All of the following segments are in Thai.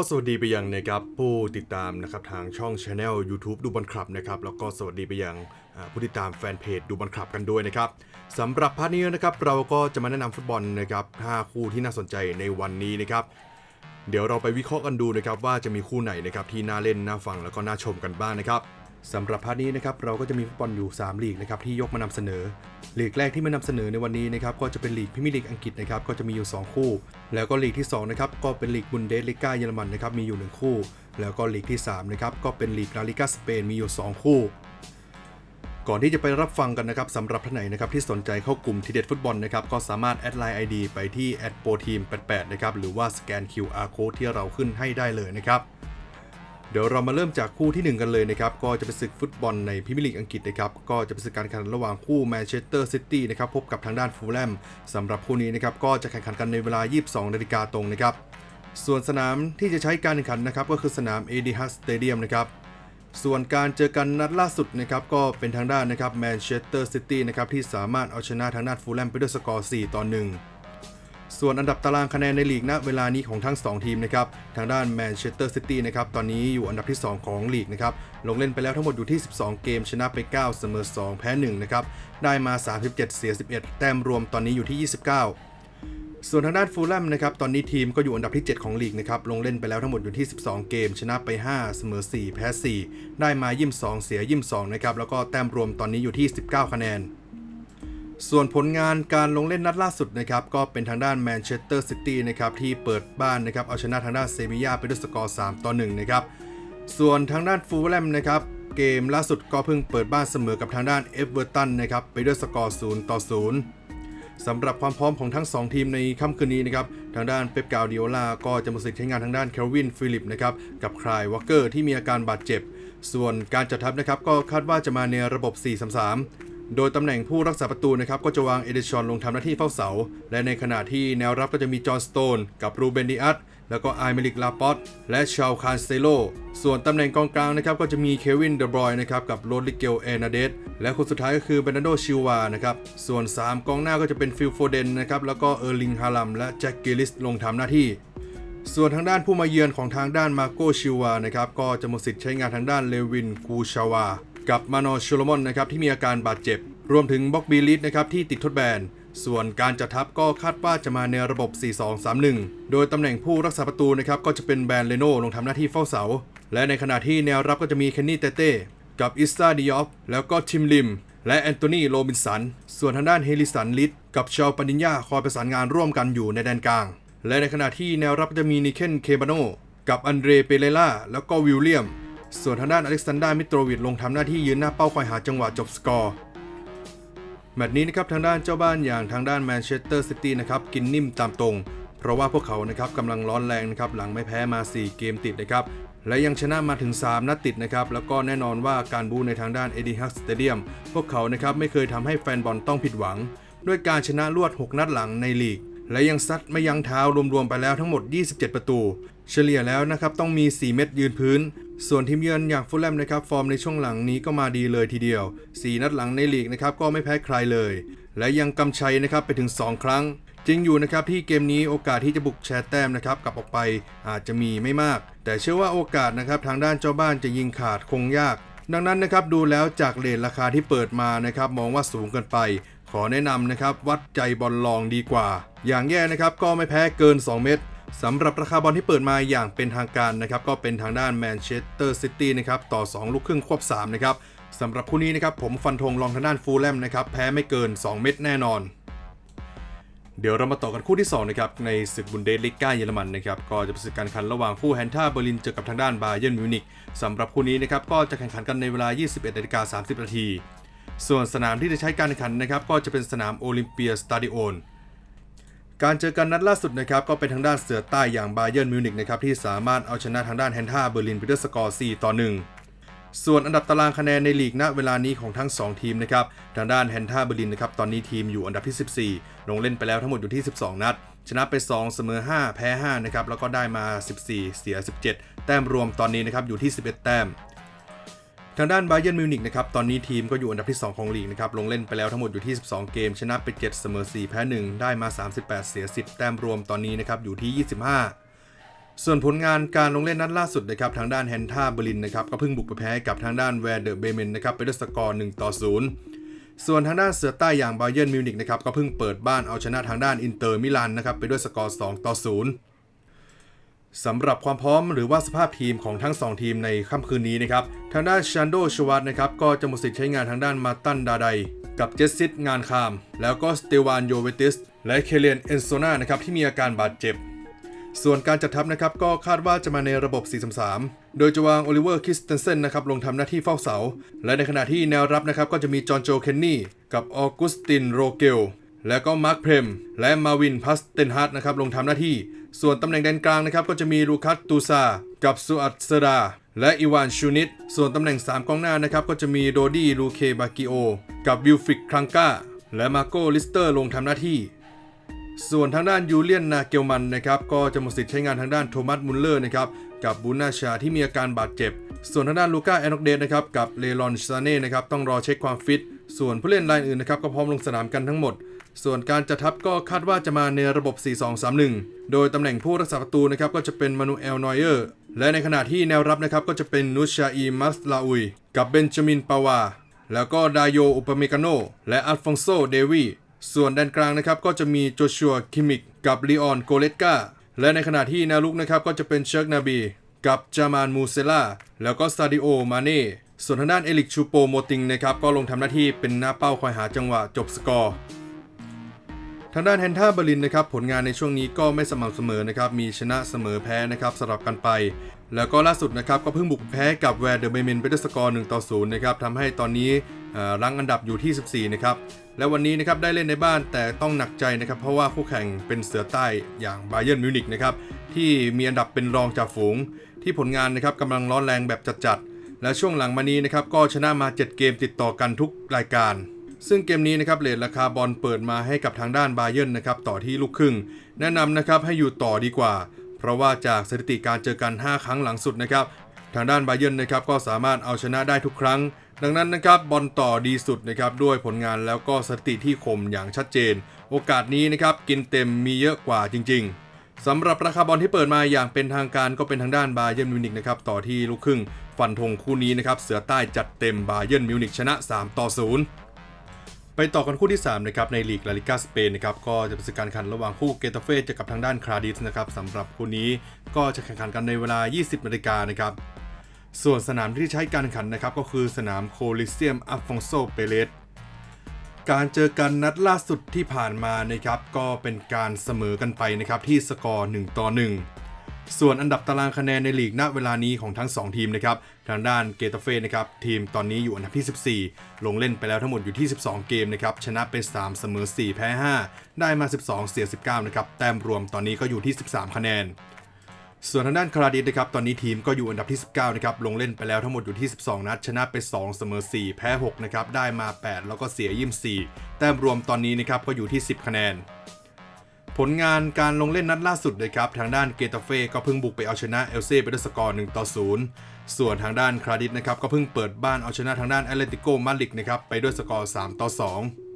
็สวัสดีไปยังนะครับผู้ติดตามนะครับทางช่อง Channel YouTube ดูบอลคลับนะครับแล้วก็สวัสดีไปยังผู้ติดตามแฟนเพจดูบอลคลับกันด้วยนะครับสำหรับพาร์ทนี้นะครับเราก็จะมาแนะนำฟุตบอลนะครับ5คู่ที่น่าสนใจในวันนี้นะครับเดี๋ยวเราไปวิเคราะห์กันดูนะครับว่าจะมีคู่ไหนนะครับที่น่าเล่นน่าฟังแล้วก็น่าชมกันบ้างนะครับ สำหรับพาร์ทนี้นะครับเราก็จะมีฟุตบอลอยู่ 3 ลีกนะครับที่ยกมานำเสนอลีกแรกที่มานำเสนอในวันนี้นะครับก็จะเป็นลีกพรีเมีลีกอังกฤษนะครับก็จะมีอยู่ 2 คู่ แล้วก็ลีกที่2นะครับก็เป็นลีกบุนเดสลิก้าเยอรมันนะครับมีอยู่ 1 คู่ แล้วก็ลีกที่3นะครับก็เป็นลีกลาลิก้าสเปนมีอยู่ 2 คู่ ก่อนที่จะไปรับฟังกันนะครับสำหรับท่านไหนนะครับที่สนใจเข้ากลุ่มทีเด็ดฟุตบอลนะครับก็สามารถแอดไลน์ ID ไปที่ p o t e a m 88นะครับหรือว่าสแกน QR code ที่เราขึ้นให้ได้เลยนะครับ เดี๋ยวเรามาเริ่มจากคู่ที่ 1 กันเลยนะครับ ก็จะเป็นศึกฟุตบอลในพรีเมียร์ลีกอังกฤษนะครับ ก็จะเป็นศึกการแข่งขันระหว่างคู่แมนเชสเตอร์ซิตี้นะครับ พบกับทางด้านฟูลแลมสำหรับคู่นี้นะครับ ก็จะแข่งขันกันในเวลา 22นาฬิกาตรงนะครับ ส่วนสนามที่จะใช้การแข่งขันนะครับ ก็คือสนาม e d i h a d Stadium นะครับ ส่วนการเจอกันนัดล่าสุดนะครับ ก็เป็นทางด้านนะครับแมนเชสเตอร์ซิตี้นะครับที่สามารถเอาชนะทางด้านฟูลแลมไปด้วยสกอร์4ต่อ1 ส่วนอันดับตารางคะแนนในลีกณเวลานี้ของทั้ง 2 ทีมนะครับ ทางด้านแมนเชสเตอร์ซิตี้นะครับ ตอนนี้อยู่อันดับที่ 2 ของลีกนะครับ ลงเล่นไปแล้วทั้งหมดอยู่ที่ 12 เกม ชนะไป 9 เสมอ 2 แพ้ 1 นะครับ ได้มา 37 เสีย 11 แต้มรวมตอนนี้อยู่ที่ 29ส่วนทางด้านฟูลแลมนะครับ ตอนนี้ทีมก็อยู่อันดับที่ 7 ของลีกนะครับ ลงเล่นไปแล้วทั้งหมดอยู่ที่ 12 เกม ชนะไป 5 เสมอ 4 แพ้ 4 ได้มา 22 เสีย 22 นะครับ แล้วก็แต้มรวมตอนนี้อยู่ที่ 19 คะแนน ส่วนผลงานการลงเล่นนัดล่าสุดนะครับก็เป็นทางด้านแมนเชสเตอร์ซิตี้นะครับที่เปิดบ้านนะครับเอาชนะทางด้านเซบียาไปด้วยสกอร์3ต่อ1นะครับส่วนทางด้านฟูลแลมนะครับเกมล่าสุดก็เพิ่งเปิดบ้านเสมอกับทางด้านเอฟเวอร์ตันนะครับไปด้วยสกอร์0ต่อ0สำหรับความพร้อมของทั้ง 2 ทีมในค่ำคืนนี้นะครับทางด้านเป๊ปกาดิโอลาก็จะมาสิทธิ์ใช้งานทางด้านเคลวินฟิลิปนะครับกับคลายวอลเกอร์ที่มีอาการบาดเจ็บ ส่วนการจัดทัพนะครับก็คาดว่าจะมาในระบบ 4-3-3 โดยตำแหน่งผู้รักษาประตูนะครับก็จะวางเอเดชอนลงทำหน้าที่เฝ้าเสา และในขณะที่แนวรับก็จะมีจอห์นสโตน กับรูเบนดิอัตแล้วก็ไอเมลิกลาปอตและชาลคานสเซโล ส่วนตำแหน่งกองกลางนะครับก็จะมีเควินเดบรอยนะครับกับโรดริเกลเอนาเดสและคนสุดท้ายก็คือเบรนาโดชิวานะครับส่วน 3 กองหน้าก็จะเป็นฟิลโฟเดนนะครับแล้วก็เออร์ลิงฮาลัมและแจ็คกิลิสลงทำหน้าที่ส่วนทางด้านผู้มาเยือนของทางด้านมาโกชิวานะครับก็จะหมดสิทธิ์ใช้งานทางด้านเลวินกูชาวา กับมานอชูลมอนนะครับที่มีอาการบาดเจ็บ รวมถึงบ็อกบีลิสนะครับที่ติดทดแบน ส่วนการจัดทัพก็คาดว่าจะมาในระบบ 4-2-3-1 โดยตำแหน่งผู้รักษาประตูนะครับก็จะเป็นแบรนเลโนลงทำหน้าที่เฝ้าเสา และในขณะที่แนวรับก็จะมีเคนนี่เตเต้กับอิสตาดิออฟแล้วก็ทิมลิม และแอนโทนีโรบินสัน ส่วนทางด้านเฮลิสันลิดกับชาวปานิญญาคอยประสานงานร่วมกันอยู่ในแดนกลาง และในขณะที่แนวรับจะมีนิเคนเคบาโนกับอันเดรเปเรล่าแล้วก็วิลเลียม ส่วนทางด้านอเล็กซานดรามิโตรวิดลงทำหน้าที่ยืนหน้าเป้าคอยหาจังหวะจบสกอร์แมตช์นี้นะครับทางด้านเจ้าบ้านอย่างทางด้านแมนเชสเตอร์ซิตี้นะครับกินนิ่มตามตรง เพราะว่าพวกเขานะครับกำลังร้อนแรงนะครับหลังไม่แพ้มา 4 เกมติดนะครับและยังชนะมาถึง 3 นัดติดนะครับแล้วก็แน่นอนว่าการบูในทางด้านเอดิฮักสเตเดียมพวกเขานะครับไม่เคยทำให้แฟนบอลต้องผิดหวัง ด้วยการชนะรวด 6 นัดหลังในลีก และยังซัดไม่ยั้งเท้ารวมๆไปแล้วทั้งหมด 27 ประตู เฉลี่ยแล้วนะครับต้องมี 4 เม็ดยืนพื้น ส่วนทีมเยือนอย่างฟูลแลมนะครับฟอร์มในช่วงหลังนี้ก็มาดีเลยทีเดียว 4 นัดหลังในลีกนะครับก็ไม่แพ้ใครเลย และยังกำชัยนะครับไปถึง 2 ครั้ง จริงอยู่นะครับที่เกมนี้โอกาสที่จะบุกแชร์แต้มนะครับกลับออกไปอาจจะมีไม่มาก แต่เชื่อว่าโอกาสนะครับทางด้านเจ้าบ้านจะยิงขาดคงยาก ดังนั้นนะครับดูแล้วจากเลทราคาที่เปิดมานะครับมองว่าสูงเกินไป ขอแนะนำนะครับวัดใจบอลลองดีกว่า อย่างแย่นะครับก็ไม่แพ้เกิน 2 เม็ด สำหรับราคาบอลที่เปิดมาอย่างเป็นทางการนะครับก็เป็นทางด้านแมนเชสเตอร์ซิตี้นะครับต่อ 2 ลูกครึ่งควบ3นะครับสำหรับคู่นี้นะครับผมฟันธงลองทางด้านฟูลแลมนะครับแพ้ไม่เกิน 2 เม็ดแน่นอน เดี๋ยวเรามาต่อกันคู่ที่2นะครับในศึกบุนเดสลิก้าเยอรมันนะครับก็จะเป็นศึกการแข่งขันระหว่างคู่แฮนท่าเบอร์ลินเจอกับทางด้านบาเยิร์นมิวนิกสำหรับคู่นี้นะครับก็จะแข่งขันกันในเวลา 21นาฬิกา30นาทีส่วนสนามที่จะใช้การแข่งขันนะครับก็จะเป็นสนามโอลิมเปียสตาดิโอน การเจอกันนัดล่าสุดนะครับก็เป็นทางด้านเสือใต้อย่างบาเยิร์นมิวนิกนะครับที่สามารถเอาชนะทางด้านแฮนท่าเบอร์ลินไปด้วยสกอร์4ต่อ 1 ส่วนอันดับตารางคะแนนในลีกณเวลานี้ของทั้ง 2 ทีมนะครับทางด้านแฮนท่าเบอร์ลินนะครับตอนนี้ทีมอยู่อันดับที่ 14 ลงเล่นไปแล้วทั้งหมดอยู่ที่ 12 นัด ชนะไป 2 เสมอ 5 แพ้5นะครับแล้วก็ได้มา 14 เสีย 17 แต้มรวมตอนนี้นะครับอยู่ที่ 11 แต้ม ทางด้านบาเยิร์นมิวนิกนะครับตอนนี้ทีมก็อยู่อันดับที่ 2 ของลีกนะครับลงเล่นไปแล้วทั้งหมดอยู่ที่ 12 เกม ชนะไป 7 เสมอ 4 แพ้ 1 ได้มา 38 เสีย 10 แต้มรวมตอนนี้นะครับอยู่ที่ 25 ส่วนผลงานการลงเล่นนัดล่าสุดนะครับทางด้านแฮนท่าเบอร์ลินนะครับก็เพิ่งบุกไปแพ้กับทางด้านแวร์เดอร์เบเมนนะครับไปด้วยสกอร์1ต่อ 0 ส่วนทางด้านเสือใต้อย่างบาเยิร์นมิวนิกนะครับก็เพิ่งเปิดบ้านเอาชนะทางด้านอินเตอร์มิลานนะครับไปด้วยสกอร์2ต่อ 0 สำหรับความพร้อมหรือว่าสภาพทีมของทั้ง 2 ทีมในค่ำคืนนี้นะครับ ทางด้านชันโดชวัตนะครับ ก็จะหมดสิทธิ์ใช้งานทางด้านมาตันดาไดกับเจสซิตงานคาม แล้วก็สเตวานโยเวติส และเคเลียนเอนโซนานะครับที่มีอาการบาดเจ็บ ส่วนการจัดทัพนะครับก็คาดว่าจะมาในระบบ 4-3-3 โดยจะวางโอลิเวอร์คิสเตนเซนนะครับลงทำหน้าที่เฝ้าเสา และในขณะที่แนวรับนะครับก็จะมีจอห์นโจเคนนี่กับออกุสตินโรเกลและก็มาร์คเพรมและมาวินพัสเตนฮาร์ตนะครับลงทำหน้าที่ ส่วนตำแหน่งแดนกลางนะครับก็จะมีลูคัสตูซา กับซูอัตเซดา และอีวานชูนิต ส่วนตำแหน่ง 3กองหน้านะครับก็จะมีโดดี้ลูเคบากิโอ กับวิลฟริกครังกาและมาโกลิสเตอร์ลงทำหน้าที่ ส่วนทางด้านยูเลียนนาเกลมันนะครับก็จะหมดสิทธิ์ใช้งานทางด้านโทมัสมุลเลอร์นะครับกับบูนาชาที่มีอาการบาดเจ็บ ส่วนทางด้านลูก้าแอนอกเดตนะครับกับเลรอนซาเน่นะครับต้องรอเช็คความฟิต ส่วนผู้เล่นรายอื่นนะครับก็พร้อมลงสนามกันทั้งหมด ส่วนการจัดทัพก็คาดว่าจะมาในระบบ 4-2-3-1 โดยตำแหน่งผู้รักษาประตูนะครับก็จะเป็นมานูเอลนอยเออร์ และในขณะที่แนวรับนะครับก็จะเป็นนุชาอีมัสลาอุย กับเบนจามินปาวา แล้วก็ดายโยอุปเมกาโน และอัลฟองโซเดวีส่วนแดนกลางนะครับก็จะมีโจชัวคิมิก กับลีออนโกเลตกาและในขณะที่แนวลุกนะครับก็จะเป็นเชิร์กนาบี กับจามานมูเซล่า แล้วก็ซาดิโอมาเน่ส่วนทางด้านเอลิกชูโปโมติงนะครับก็ลงทำหน้าที่เป็นหน้าเป้าคอยหาจังหวะจบสกอร์ ทางด้านแฮนท่าเบอร์ลินนะครับผลงานในช่วงนี้ก็ไม่สม่ำเสมอนะครับมีชนะเสมอแพ้นะครับสลับกันไป แล้วก็ล่าสุดนะครับก็เพิ่งบุกแพ้กับแวร์เดอร์เบเมนไปด้วยสกอร์1ต่อ0นะครับทำให้ตอนนี้รั้งอันดับอยู่ที่ 14 นะครับ และวันนี้นะครับได้เล่นในบ้านแต่ต้องหนักใจนะครับ เพราะว่าคู่แข่งเป็นเสือใต้อย่างไบเยิร์นมิวนิกนะครับที่มีอันดับเป็นรองจากฝูง ที่ผลงานนะครับกำลังร้อนแรงแบบจัดๆและช่วงหลังมานี้นะครับก็ชนะมา 7 เกมติดต่อกันทุกรายการ ซึ่งเกมนี้นะครับเลทราคาบอลเปิดมาให้กับทางด้านบาเยิร์นนะครับต่อที่ลูกครึ่ง แนะนำนะครับให้อยู่ต่อดีกว่า เพราะว่าจากสถิติการเจอกัน 5 ครั้งหลังสุดนะครับทางด้านบาเยิร์นนะครับก็สามารถเอาชนะได้ทุกครั้ง ดังนั้นนะครับบอลต่อดีสุดนะครับด้วยผลงานแล้วก็สถิติที่คมอย่างชัดเจน โอกาสนี้นะครับกินเต็มมีเยอะกว่าจริง ๆสำหรับราคาบอลที่เปิดมาอย่างเป็นทางการก็เป็นทางด้านบาเยิร์นมิวนิกนะครับต่อที่ลูกครึ่ง ฟันธงคู่นี้นะครับเสือใต้จัดเต็มบาเยิร์นมิวนิกชนะ 3 ต่อ 0 ไปต่อกันคู่ที่ 3 นะครับ ในลีกลาลิกาสเปนนะครับก็จะเป็นการแข่งขันระหว่างคู่เกตาเฟ่เจอกับทางด้านคราดิสนะครับสำหรับคู่นี้ก็จะแข่งขันกันในเวลา 20นาฬิกานะครับส่วนสนามที่ใช้การแข่งขันนะครับก็คือสนามโคลิเซียมอัฟฟองโซเปเลสการเจอกันนัดล่าสุดที่ผ่านมานะครับก็เป็นการเสมอกันไปนะครับที่สกอร์1ต่อ1 ส่วนอันดับตารางคะแนนในลีกณเวลานี้ของทั้ง 2 ทีมนะครับ ทางด้านเกตาเฟ่นะครับทีมตอนนี้อยู่อันดับที่ 14 ลงเล่นไปแล้วทั้งหมดอยู่ที่ 12 เกมนะครับ ชนะไป3เสมอ 4 แพ้ 5 ได้มา 12 เสีย 19 นะครับ แต้มรวมตอนนี้ก็อยู่ที่ 13 คะแนน ส่วนทางด้านคาราดิสนะครับ ตอนนี้ทีมก็อยู่อันดับที่ 19 นะครับ ลงเล่นไปแล้วทั้งหมดอยู่ที่ 12 นัด ชนะไป 2 เสมอ 4 แพ้ 6 นะครับ ได้มา 8 แล้วก็เสีย 24 แต้มรวมตอนนี้นะครับก็อยู่ที่ 10 คะแนน ผลงานการลงเล่นนัดล่าสุดนะครับ ทางด้านเกตาเฟ่ก็เพิ่งบุกไปเอาชนะเอลเซ่ไปด้วยสกอร์1ต่อ0ส่วนทางด้านคราดิสนะครับก็เพิ่งเปิดบ้านเอาชนะทางด้านแอตเลติโกมาดริดนะครับไปด้วยสกอร์3ต่อ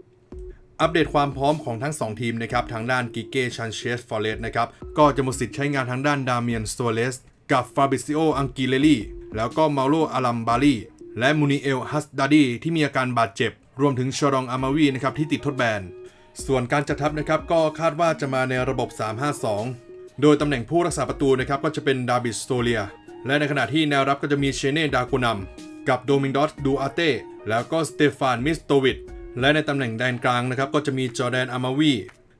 2อัปเดตความพร้อมของทั้ง 2 ทีมนะครับ ทางด้านกิเก้ชันเชสฟอร์เรสนะครับ ก็จะหมดสิทธิ์ใช้งานทางด้านดาเมียนสโซเลส กับฟาบิซิโออังกิเลลี่ แล้วก็มาโลอารัมบาลีและมูนิเอลฮัสดาดีที่มีอาการบาดเจ็บ รวมถึงชอรองอามาวีนะครับที่ติดทดแบน ส่วนการจัดทัพนะครับก็คาดว่าจะมาในระบบ 3-5-2 โดยตำแหน่งผู้รักษาประตูนะครับก็จะเป็นดาบิสโตเลีย และในขณะที่แนวรับก็จะมีเชเน่ดากูนัม กับโดมิงดอสดูอาเต้แล้วก็สเตฟานมิสโตวิดและในตำแหน่งแดนกลางนะครับก็จะมีจอแดนอามาวี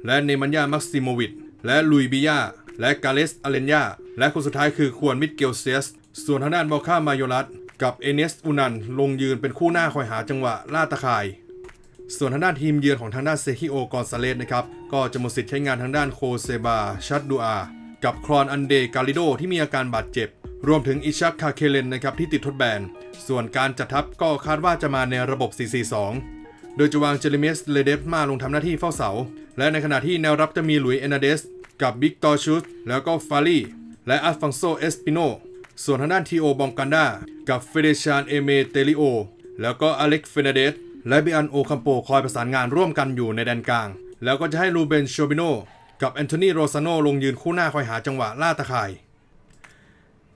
และเนมันยามักซิโมวิดและลุยบิยาและกาเลสอเลนยาและคนสุดท้ายคือควรมิดเกลเซียส ส่วนทางด้านบอลค่ามาโยรัสกับเอเนสอุนันลงยืนเป็นคู่หน้าคอยหาจังหวะล่าตะข่าย ส่วนทางด้านทีมเยือนของทางด้านเซฮิโอกอนซาเลสนะครับ ก็จะหมดสิทธิ์ใช้งานทางด้านโคเซบาชัดดูอา กับครอนอันเดกาลิโดที่มีอาการบาดเจ็บ รวมถึงอิชักคาเคเลนนะครับที่ติดทดแบน ส่วนการจัดทัพก็คาดว่าจะมาในระบบ 4-4-2 โดยจะวางเจเรเมสเลเดฟมาลงทำหน้าที่เฝ้าเสา และในขณะที่แนวรับจะมีหลุยเอนาเดส กับบิกตอร์ชูสแล้วก็ฟารีและอัลฟองโซเอสปิโนส่วนทางด้านทีโอบองกันดากับเฟเดชานเอเมเตลิโอแล้วก็อเล็กเฟเนเดส และบิอันโอคัมโปคอยประสานงานร่วมกันอยู่ในแดนกลาง แล้วก็จะให้ลูเบนโชบิโนกับแอนโทนีโรซาโนลงยืนคู่หน้าคอยหาจังหวะล่าตะข่าย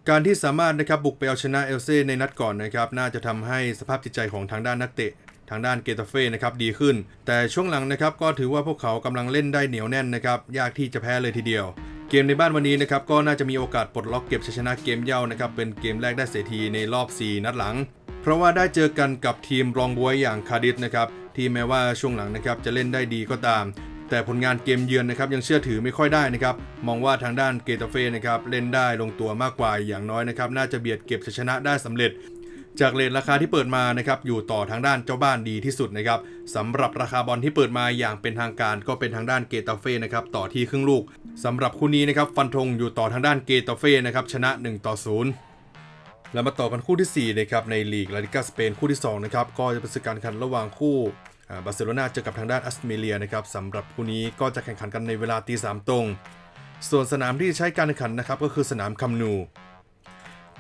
การที่สามารถนะครับบุกไปเอาชนะเอลเซ่ในนัดก่อนนะครับน่าจะทำให้สภาพจิตใจของทางด้านนักเตะทางด้านเกตาเฟ่นะครับดีขึ้น แต่ช่วงหลังนะครับก็ถือว่าพวกเขากำลังเล่นได้เหนียวแน่นนะครับยากที่จะแพ้เลยทีเดียว เกมในบ้านวันนี้นะครับก็น่าจะมีโอกาสปลดล็อกเก็บชัยชนะเกมเย่านะครับเป็นเกมแรกได้เสียทีในรอบ 4 นัดหลัง เพราะว่าได้เจอกันกับทีมรองบวยอย่างคาร์ดิสนะครับที่แม้ว่าช่วงหลังนะครับจะเล่นได้ดีก็ตาม แต่ผลงานเกมเยือนนะครับยังเชื่อถือไม่ค่อยได้นะครับมองว่าทางด้านเกตาเฟ่นะครับเล่นได้ลงตัวมากกว่าอย่างน้อยนะครับน่าจะเบียดเก็บชัยชนะได้สำเร็จจากเลทราคาที่เปิดมานะครับอยู่ต่อทางด้านเจ้าบ้านดีที่สุดนะครับสำหรับราคาบอลที่เปิดมาอย่างเป็นทางการก็เป็นทางด้านเกตาเฟ่นะครับต่อที่ครึ่งลูกสำหรับคู่นี้นะครับฟันธงอยู่ต่อทางด้านเกตาเฟ่นะครับชนะ 1 ต่อ 0 แล้วมาต่อกันคู่ที่ 4 นะครับในลีกลาลิกาสเปนคู่ที่2นะครับก็จะเป็นการแข่งขันระหว่างคู่บาร์เซโลนาเจอกับทางด้านอัสเมเลียนะครับสำหรับคู่นี้ก็จะแข่งขันกันในเวลาตีสามตรง ส่วนสนามที่ใช้การแข่งขันนะครับก็คือสนามคัมนู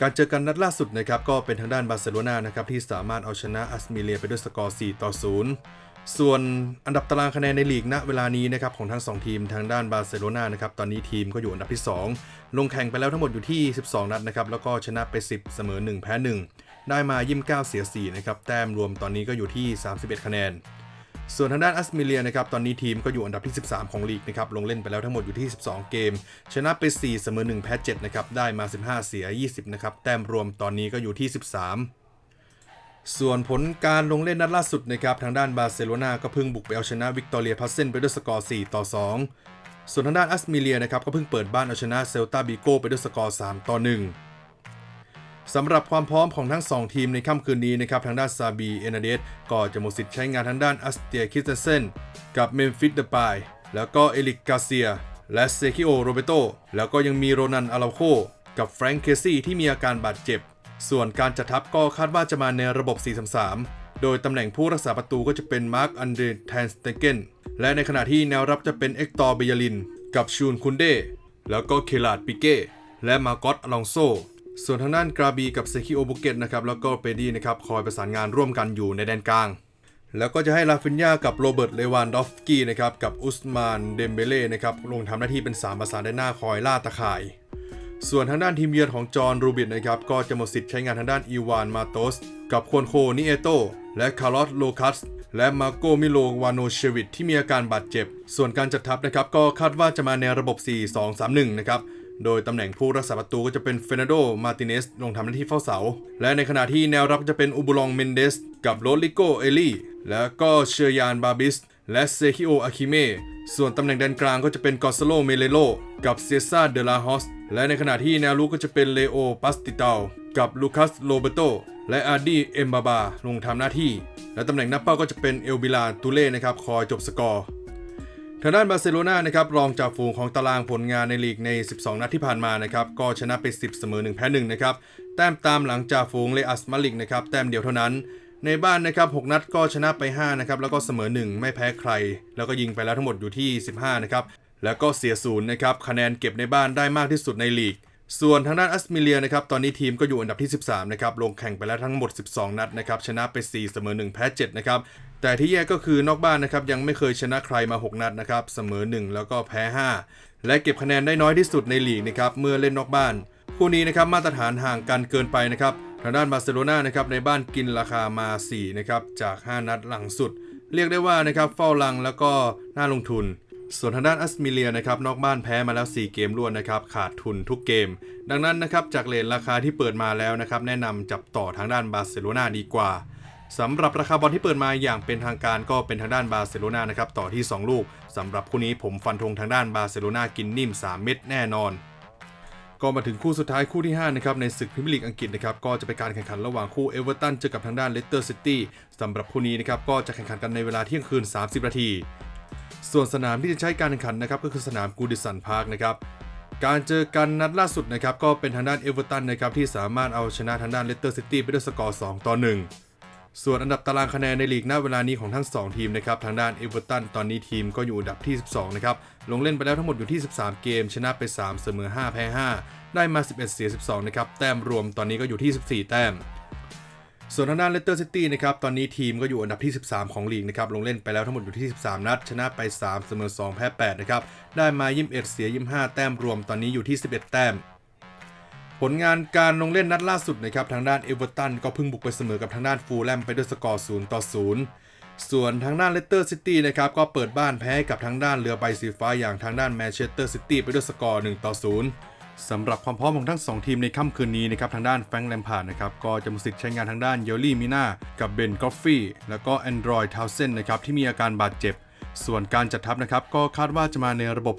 การเจอกันนัดล่าสุดนะครับก็เป็นทางด้านบาร์เซโลนานะครับที่สามารถเอาชนะอัสเมเลียไปด้วยสกอร์4ต่อ0 ส่วนอันดับตารางคะแนนในลีกณเวลานี้นะครับของทั้ง 2 ทีมทางด้านบาร์เซโลนานะครับตอนนี้ทีมก็อยู่อันดับที่ 2 ลงแข่งไปแล้วทั้งหมดอยู่ที่ 12 นัดนะครับแล้วก็ชนะไป 10 เสมอ 1 แพ้ 1 ได้มายิ้ม9เสีย4นะครับแต้มรวมตอนนี้ก็อยู่ที่ 31 คะแนน ส่วนทางด้านอัสเมเลียนะครับตอนนี้ทีมก็อยู่อันดับที่ 13 ของลีกนะครับลงเล่นไปแล้วทั้งหมดอยู่ที่ 12 เกม ชนะไป 4 เสมอ 1 แพ้ 7 นะครับได้มา 15 เสีย 20 นะครับแต้มรวมตอนนี้ก็อยู่ที่ 13 ส่วนผลการลงเล่นนัดล่าสุดนะครับทางด้านบาร์เซโลนาก็เพิ่งบุกไปเอาชนะวิกตอเรียพัสเซนไปด้วยสกอร์ 4 ต่อ 2 ส่วนทางด้านอัสเมเลียนะครับก็เพิ่งเปิดบ้านเอาชนะเซลตาบิโกไปด้วยสกอร์ 3 ต่อ 1 สำหรับความพร้อมของทั้ง 2 ทีมในค่ำคืนนี้นะครับทางด้านซาบีเอนาเดสก็จะหมดสิทธิ์ใช้งานทางด้านอัสเตียคิสเตเซนกับเมมฟิสเดปายแล้วก็เอลิกกาเซีย และเซคิโอโรเบโตแล้วก็ยังมีโรนันอาราโคกับแฟรงค์เคซี่ที่มีอาการบาดเจ็บ ส่วนการจัดทัพก็คาดว่าจะมาในระบบ 4-3-3 โดยตำแหน่งผู้รักษาประตูก็จะเป็นมาร์คอันเดรแทนสเตเกนและในขณะที่แนวรับจะเป็นเอ็กตอร์เบยลิน กับชูนคุนเดแล้วก็เคลาดปิเก้และมาโกอตอลองโซส่วนทางด้านกราบีกับเซคิโอบุเกตนะครับแล้วก็เปดี้นะครับคอยประสานงานร่วมกันอยู่ในแดนกลาง แล้วก็จะให้ลาฟินยากับโรเบิร์ตเลวานดอฟสกี้นะครับกับอุสมานเดมเบเล่นะครับลงทำหน้าที่เป็น3ประสานด้านหน้าคอยล่าตะข่าย ส่วนทางด้านทีมเยือนของจอห์นรูบินนะครับก็จะหมดสิทธิ์ใช้งานทางด้านอีวานมาโตส กับควนโคนิเอโต และคาร์ลอสโลคัส และมาโกมิโลวานโนเชวิตที่มีอาการบาดเจ็บ ส่วนการจัดทัพนะครับก็คาดว่าจะมาในระบบ 4-2-3-1 นะครับโดยตำแหน่งผู้รักษาประตูก็จะเป็นเฟนันโด มาติเนส ลงทำหน้าที่เฝ้าเสา และในขณะที่แนวรับจะเป็นอูบูลอง เมนเดส กับโรดริโก เอลี่ และก็เชอร์ยาน บาบิส และเซคิโออาคิเมส่วนตำแหน่งแดนกลางก็จะเป็นกอสโลเมเลโลกับเซซาเดลาฮอส และในขณะที่แนวลุกก็จะเป็นเลโอปัสติตาลกับลูคัสโรเบโต และอาร์ดีเอมบาบาลงทำหน้าที่ และตำแหน่งน้าเป้าก็จะเป็นเอลบิลาตูเล่นะครับคอยจบสกอร์ทางด้านบาร์เซโลนานะครับรองจากฝูงของตารางผลงานในลีกใน 12 นัดที่ผ่านมานะครับก็ชนะไป 10 เสมอ 1 แพ้ 1 นะครับ แต้มตามหลังจากฝูงเลอัสมาลิกนะครับแต้มเดียวเท่านั้น ในบ้านนะครับ 6 นัดก็ชนะไป 5 นะครับ แล้วก็เสมอ 1 ไม่แพ้ใคร แล้วก็ยิงไปแล้วทั้งหมดอยู่ที่ 15 นะครับ แล้วก็เสียศูนย์นะครับ คะแนนเก็บในบ้านได้มากที่สุดในลีก ส่วนทางด้านอัสมิเลียนะครับ ตอนนี้ทีมก็อยู่อันดับที่ 13 นะครับ ลงแข่งไปแล้วทั้งหมด 12 นัดนะครับ ชนะไป 4 เสมอ 1 แพ้ 7 นะครับ แต่ที่แย่ก็คือนอกบ้านนะครับ ยังไม่เคยชนะใครมา 6 นัดนะครับ เสมอ 1 แล้วก็แพ้ 5 และเก็บคะแนนได้น้อยที่สุดในลีกนะครับ เมื่อเล่นนอกบ้าน คู่นี้นะครับ มาตรฐานห่างกันเกินไปนะครับ ทางด้านบาร์เซโลนานะครับในบ้านกินราคามา4นะครับจาก 5 นัดหลังสุด เรียกได้ว่านะครับเฝ้ารังแล้วก็น่าลงทุน ส่วนทางด้านอัสมิเลียนะครับนอกบ้านแพ้มาแล้ว 4 เกมรวดนะครับขาดทุนทุกเกม ดังนั้นนะครับจากเลนราคาที่เปิดมาแล้วนะครับแนะนำจับต่อทางด้านบาร์เซโลนาดีกว่าสำหรับราคาบอลที่เปิดมาอย่างเป็นทางการก็เป็นทางด้านบาร์เซโลนานะครับต่อที่ 2 ลูกสำหรับคู่นี้ผมฟันธงทางด้านบาร์เซโลนากินนิ่ม 3 เม็ดแน่นอน ก็มาถึงคู่สุดท้ายคู่ที่5นะครับในศึกพรีเมียร์ลีกอังกฤษนะครับก็จะเป็นการแข่งขันระหว่างคู่เอเวอร์ตันเจอกับทางด้านเลสเตอร์ซิตี้สำหรับคู่นี้นะครับก็จะแข่งขันกันในเวลาเที่ยงคืน 30 นาที ส่วนสนามที่จะใช้การแข่งขันนะครับก็คือสนามกูดิสันพาร์คนะครับการเจอกันนัดล่าสุดนะครับก็เป็นทางด้านเอเวอร์ตันนะครับที่สามารถเอาชนะทางด้านเลสเตอร์ซิตี้ไปด้วยสกอร์ 2 ต่อ 1 ส่วนอันดับตารางคะแนนในลีกณเวลานี้ของทั้ง 2 ทีมนะครับ ทางด้านเอเวอร์ตันตอนนี้ทีมก็อยู่อันดับที่ 12 นะครับ ลงเล่นไปแล้วทั้งหมดอยู่ที่ 13 เกม ชนะไป 3 เสมอ 5 แพ้ 5 ได้มา 11 เสีย 12 นะครับ แต้มรวมตอนนี้ก็อยู่ที่ 14 แต้ม ส่วนทางด้านเลสเตอร์ซิตี้นะครับ ตอนนี้ทีมก็อยู่อันดับที่ 13 ของลีกนะครับ ลงเล่นไปแล้วทั้งหมดอยู่ที่ 13 นัด ชนะไป 3 เสมอ 2 แพ้ 8 นะครับ ได้มา 21 เสีย 25 แต้มรวมตอนนี้อยู่ที่ 11 แต้ม ผลงานการลงเล่นนัดล่าสุดนะครับทางด้านเอเวอร์ตันก็เพิ่งบุกไปเสมอกับทางด้านฟูลแลมไปด้วยสกอร์0ต่อ0ส่วนทางด้านเลสเตอร์ซิตี้นะครับก็เปิดบ้านแพ้กับทางด้านเรือใบสีฟ้าอย่างทางด้านแมนเชสเตอร์ซิตี้ไปด้วยสกอร์1ต่อ0สำหรับความพร้อมของทั้ง 2 ทีมในค่ำคืนนี้นะครับทางด้านแฟรงค์แลมพาร์ดนะครับก็จะมีสิทธิ์ใช้งานทางด้านเยลลี่มิน่ากับเบนกอฟฟี่แล้วก็แอนดรอยทาวเซนนะครับที่มีอาการบาดเจ็บ ส่วนการจัดทัพนะครับก็คาดว่าจะมาในระบบ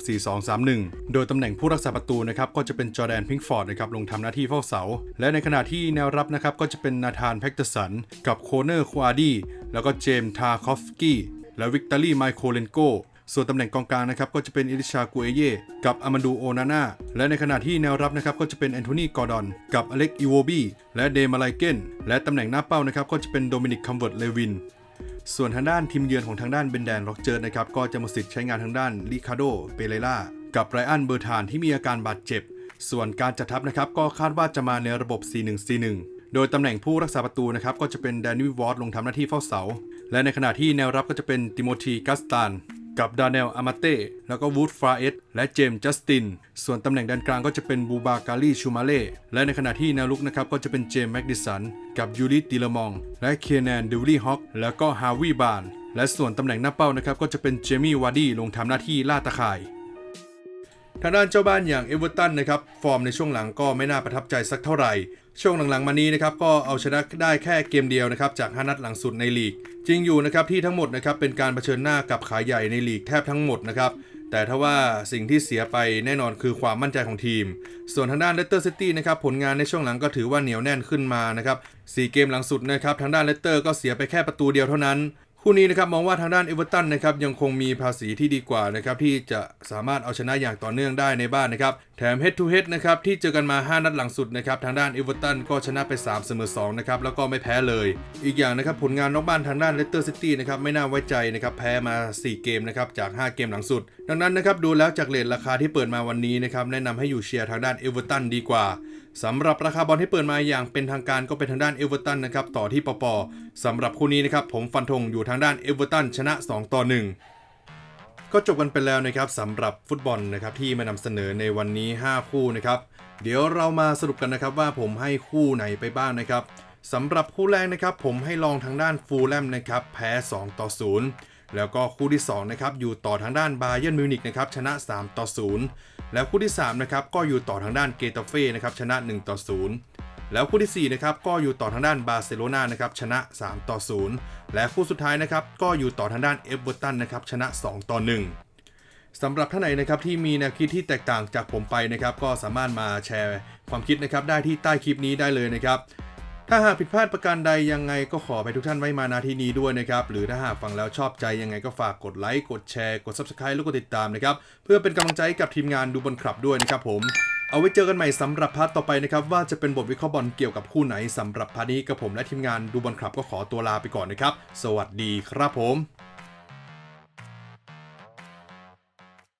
4-2-3-1 โดยตำแหน่งผู้รักษาประตูนะครับก็จะเป็นจอแดนพิงฟอร์ดนะครับลงทำหน้าที่เฝ้าเสา และในขณะที่แนวรับนะครับก็จะเป็นนาธานแพ็กเตอร์สัน กับโคเนอร์ควาดี แล้วก็เจมส์ทาคอฟสกี้ และวิกตอรี่ไมโครเลนโกส่วนตำแหน่งกองกลางนะครับก็จะเป็นอิลิชากูเอเย่กับอามันดูโอนาน่าและในขณะที่แนวรับนะครับก็จะเป็นแอนโทนีกอร์ดอน กับอเล็กอีโวบีและเดมาไลเกนและตำแหน่งหน้าเป้านะครับก็จะเป็นโดมินิกคัมเวิร์ตเลวิน ส่วนทางด้านทีมเยือนของทางด้านเบนแดนล็อกเจอร์นะครับก็จะมาสิทธิ์ใช้งานทางด้านลิคาโดเปเรล่ากับไรอันเบอร์ธานที่มีอาการบาดเจ็บ ส่วนการจัดทัพนะครับก็คาดว่าจะมาในระบบ 4-1-4-1 โดยตำแหน่งผู้รักษาประตูนะครับก็จะเป็นแดนนี่วอร์ดลงทำหน้าที่เฝ้าเสา และในขณะที่แนวรับก็จะเป็นติโมธีกัสตาน กับดาเนลอามาเต้แล้วก็วูดฟราเอสและเจมส์จัสติน ส่วนตำแหน่งแดนกลางก็จะเป็นบูบาการีชูมาเล่และในขณะที่แนวลุกนะครับก็จะเป็นเจมส์แม็กดิสัน กับยูริติลมอง และเคนแนนเดวิลี่ฮอคแล้วก็ฮาวิบานและส่วนตำแหน่งหน้าเป้านะครับก็จะเป็นเจมี่วาร์ดี้ลงทำหน้าที่ล่าตะข่ายทางด้านเจ้าบ้านอย่างเอเวอร์ตันนะครับฟอร์มในช่วงหลังก็ไม่น่าประทับใจสักเท่าไหร่ ช่วงหลังๆมานี้นะครับก็เอาชนะได้แค่เกมเดียวนะครับจาก5นัดหลังสุดในลีก จริงอยู่นะครับที่ทั้งหมดนะครับเป็นการเผชิญหน้ากับขายใหญ่ในลีกแทบทั้งหมดนะครับแต่ถ้าว่าสิ่งที่เสียไปแน่นอนคือความมั่นใจของทีม ส่วนทางด้านเลสเตอร์ซิตี้นะครับผลงานในช่วงหลังก็ถือว่าเหนียวแน่นขึ้นมานะครับสี่เกมหลังสุดนะครับทางด้านเลสเตอร์ก็เสียไปแค่ประตูเดียวเท่านั้น คู่นี้นะครับมองว่าทางด้านเอเวอร์ตันนะครับยังคงมีภาษีที่ดีกว่านะครับที่จะสามารถเอาชนะอย่างต่อเนื่องได้ในบ้านนะครับแถม head to head นะครับที่เจอกันมา 5 นัดหลังสุดนะครับทางด้านเอเวอร์ตันก็ชนะไป 3 เสมอ2นะครับแล้วก็ไม่แพ้เลย อีกอย่างนะครับผลงานนอกบ้านทางด้านเลสเตอร์ซิตี้นะครับไม่น่าไว้ใจนะครับแพ้มา 4 เกมนะครับจาก 5 เกมหลังสุด ดังนั้นนะครับดูแล้วจากเลทราคาที่เปิดมาวันนี้นะครับแนะนำให้อยู่เชียร์ทางด้านเอเวอร์ตันดีกว่า สำหรับราคาบอลที่เปิดมาอย่างเป็นทางการก็เป็นทางด้านเอเวอร์ตันนะครับต่อที่ปปสำหรับคู่นี้นะครับผมฟันธงอยู่ทางด้านเอเวอร์ตันชนะ 2 ต่อ 1 ก็จบกันไปแล้วนะครับสำหรับฟุตบอลนะครับที่มานำเสนอในวันนี้ 5 คู่นะครับเดี๋ยวเรามาสรุปกันนะครับว่าผมให้คู่ไหนไปบ้างนะครับสำหรับคู่แรกนะครับผมให้ลองทางด้านฟูลแลมนะครับแพ้ 2 ต่อ 0 แล้วก็คู่ที่2นะครับอยู่ต่อทางด้านบาเยิร์นมิวนิกนะครับชนะ 3 ต่อ 0 แล้วคู่ที่3นะครับก็อยู่ต่อทางด้านเกตาเฟ่นะครับชนะ 1 ต่อ 0 แล้วคู่ที่4นะครับก็อยู่ต่อทางด้านบาร์เซโลนานะครับชนะ 3 ต่อ 0 และคู่สุดท้ายนะครับก็อยู่ต่อทางด้านเอฟเวอร์ตันนะครับชนะ 2 ต่อ 1สำหรับท่านไหนนะครับที่มีแนวคิดที่แตกต่างจากผมไปนะครับ ก็สามารถมาแชร์ความคิดนะครับได้ที่ใต้คลิปนี้ได้เลยนะครับ ถ้าหากผิดพลาดประการใดยังไงก็ขอไปทุกท่านไว้มานาทีนี้ด้วยนะครับ หรือถ้าหากฟังแล้วชอบใจยังไงก็ฝากกดไลค์กดแชร์กด Subscribe แล้วก็ติดตามนะครับ เพื่อเป็นกำลังใจให้กับทีมงานดูบอลคลับด้วยนะครับผมเอาไว้เจอกันใหม่สำหรับพาร์ทต่อไปนะครับ ว่าจะเป็นบทวิเคราะห์บอลเกี่ยวกับคู่ไหนสำหรับพาร์ทนี้กับผมและทีมงานดูบอลคลับก็ขอตัวลาไปก่อนนะครับ สวัสดีครับผม